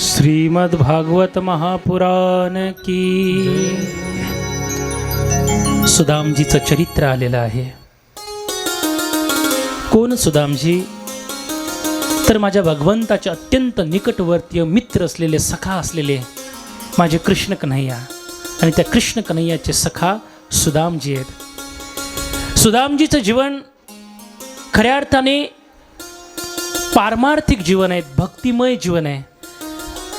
श्रीमद भागवत महापुराण की। सुदामजीचं चरित्र आलेलं आहे. कोण सुदामजी? तर माझ्या भगवंताचे अत्यंत निकटवर्तीय मित्र असलेले सखा असलेले माझे कृष्ण कन्हैया आणि त्या कृष्ण कन्हैयाचे सखा सुदामजी आहेत. सुदामजीचं जीवन खऱ्या अर्थाने पारमार्थिक जीवन आहे भक्तिमय जीवन आहे.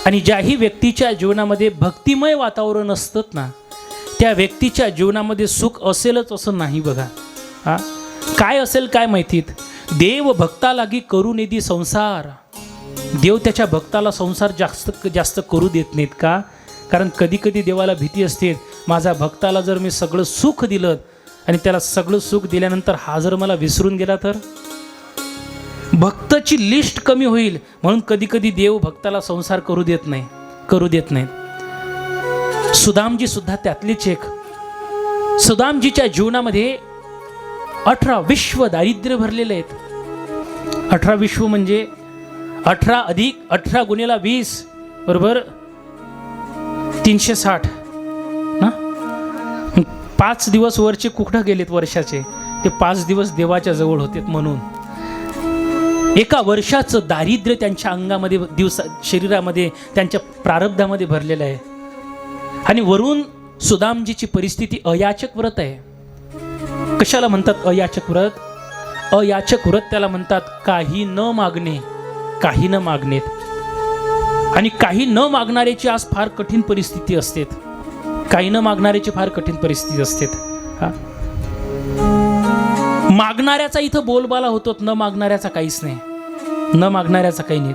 आणि ज्याही व्यक्तीच्या जीवनामध्ये भक्तिमय वातावरण असतं ना त्या व्यक्तीच्या जीवनामध्ये सुख असेलच असं नाही बघा. हा? काय असेल काय माहितीत? देव भक्तालागी करू निधी संसार. देव त्याच्या भक्ताला संसार जास्त जास्त करू देत नाहीत का? कारण कधी कधी देवाला भीती असते माझ्या भक्ताला जर मी सगळं सुख दिलं आणि त्याला सगळं सुख दिल्यानंतर हा जर मला विसरून गेला तर? भक्ताची लिस्ट कमी होईल म्हणून कधीकधी देव भक्ताला संसार करू देत नाही करू देत नाहीत सुदामजी सुद्धा त्यातलीच एक. सुदामजीच्या जीवनामध्ये अठरा विश्व दारिद्र्य भरलेले आहेत. अठरा विश्व म्हणजे अठरा अधिक अठरा गुन्हेला वीस बरोबर? तीनशे साठ. ना? पाच दिवस वरचे कुठं गेलेत वर्षाचे? ते पाच दिवस देवाच्या जवळ होते म्हणून. एका वर्षाचं दारिद्र्य त्यांच्या अंगामध्ये दिवसा शरीरामध्ये त्यांच्या प्रारब्धामध्ये भरलेलं आहे. आणि वरून सुदामजीची परिस्थिती अयाचक व्रत आहे. कशाला म्हणतात अयाचक व्रत? अयाचक व्रत त्याला म्हणतात काही न मागणे काही न मागणेत. आणि काही न मागणाऱ्याची आज फार कठीण परिस्थिती असते. काही न मागणाऱ्याची फार कठीण परिस्थिती असते. हा. मागणाऱ्याचा इथं बोलबाला होतो न मागणाऱ्याचा काहीच नाही. न मागणाऱ्याचा काही नाही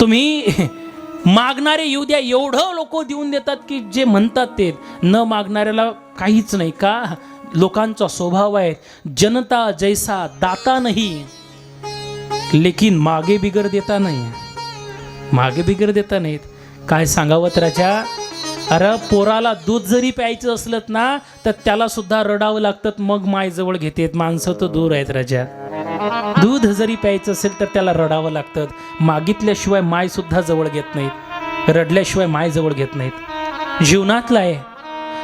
तुम्ही मागणारे येऊ द्या एवढं लोक देऊन देतात की जे म्हणतात ते. न मागणाऱ्याला काहीच नाही का? लोकांचा स्वभाव आहे जनता जैसा दाता नाही. लेकिन मागे बिगर देता नाही. मागे बिगर देता नाहीत. काय सांगावं तर राजा? अरे पोराला दूध जरी प्यायचं असलं ना तर त्याला सुद्धा रडावं लागतं मग माय जवळ घेतेत. माणसं तर दूर आहेत राजा. दूध जरी प्यायचं असेल तर त्याला रडावं लागतं. मागितल्याशिवाय माय सुद्धा जवळ घेत नाहीत. रडल्याशिवाय माय जवळ घेत नाहीत. जीवनातलं आहे.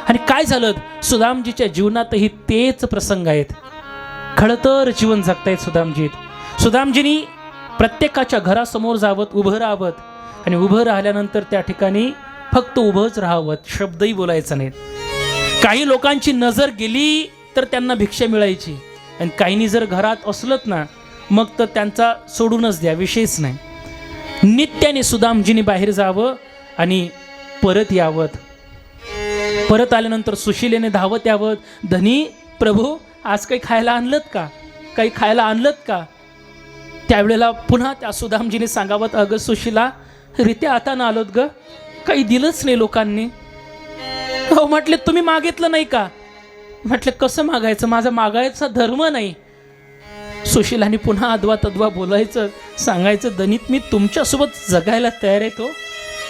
आणि काय झालं? सुदामजीच्या जीवनातही तेच प्रसंग आहेत. खळतर जीवन जगतायत सुदामजीत. सुदामजीनी प्रत्येकाच्या घरासमोर जावत उभं राहावत आणि उभं राहिल्यानंतर त्या ठिकाणी फक्त उभंच राहावं शब्दही बोलायचा नाहीत काही लोकांची नजर गेली तर त्यांना भिक्षा मिळायची. आणि काहींनी जर घरात असलत ना मग तर त्यांचा सोडूनच द्या विषयच नाही. नित्याने सुदामजीने बाहेर जावं आणि परत यावत परत आल्यानंतर सुशिलेने धावत यावं. धनी प्रभू आज काही खायला आणलत का? काही खायला आणलत का? त्यावेळेला पुन्हा त्या सुदामजीने सांगावत अगं सुशिला रित्या आता ना आलोत ग. काही दिलंच नाही लोकांनी. हो म्हटले तुम्ही मागितलं नाही का? म्हटलं कसं मागायचं? माझा मागायचा धर्म नाही. सुशीलाने पुन्हा अद्वा तद्वा बोलायचं सांगायचं दनित मी तुमच्यासोबत जगायला तयार आहे तो.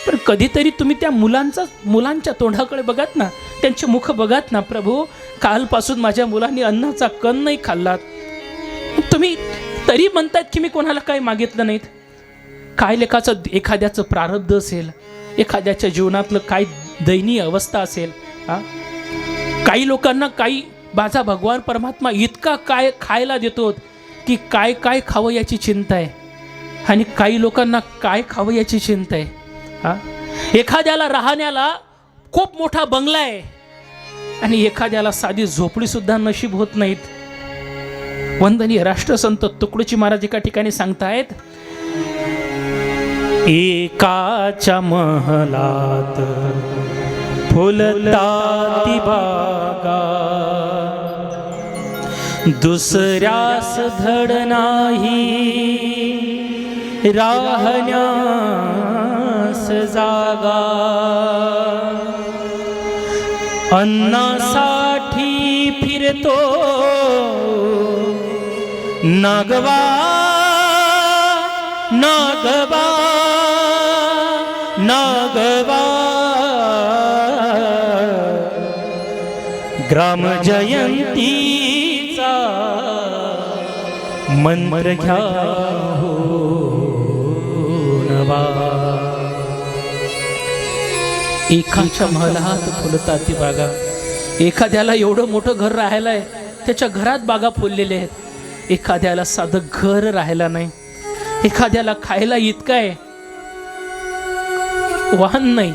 पण कधीतरी तुम्ही त्या मुलांचा मुलांच्या तोंडाकडे बघात ना त्यांचे मुख बघात ना प्रभू. कालपासून माझ्या मुलांनी अन्नाचा कण नाही खाल्लात. तुम्ही तरी म्हणतात की मी कोणाला काही मागितलं नाहीत. काय लेखाचं एखाद्याचं प्रारब्ध असेल. एखाद्याच्या जीवनातलं काय दयनीय अवस्था असेल हा? काही लोकांना काही माझा भगवान परमात्मा इतका काय खायला देतो की काय काय खावं याची चिंता आहे. आणि काही लोकांना काय खावं याची चिंता आहे हा? एखाद्याला राहण्याला खूप मोठा बंगला आहे. आणि एखाद्याला साधी झोपडीसुद्धा नशीब होत नाहीत. वंदनीय राष्ट्रसंत तुकडोजी महाराज एका ठिकाणी सांगतायत एकाच्या महलात फुलताती बागा. दुसऱ्यास धड नाही राहण्यास जागा. अन्नासाठी फिरतो नागवा नागवा नागवा. ग्राम जयंतीचा मंत्र घ्या हो नवा. एकाच्या महलात फुलतात ती बागा. एखाद्याला एवढं मोठं घर राहायला आहे त्याच्या घरात बागा फुललेल्या आहेत. एखाद्याला साधं घर राहायला नाही. एखाद्याला खायला इतकं आहे. वाहन नाही.